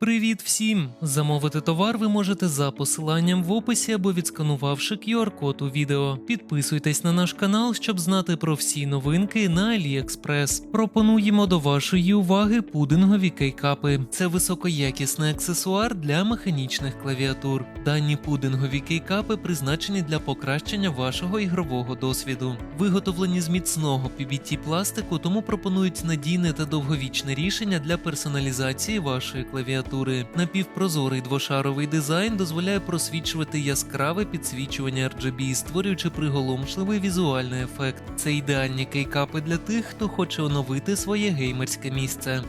Привіт всім! Замовити товар ви можете за посиланням в описі або відсканувавши QR-код у відео. Підписуйтесь на наш канал, щоб знати про всі новинки на AliExpress. Пропонуємо до вашої уваги пудингові кейкапи. Це високоякісний аксесуар для механічних клавіатур. Дані пудингові кейкапи призначені для покращення вашого ігрового досвіду. Виготовлені з міцного PBT пластику, тому пропонують надійне та довговічне рішення для персоналізації вашої клавіатури. Напівпрозорий двошаровий дизайн дозволяє просвічувати яскраве підсвічування RGB, створюючи приголомшливий візуальний ефект. Це ідеальні кейкапи для тих, хто хоче оновити своє геймерське місце.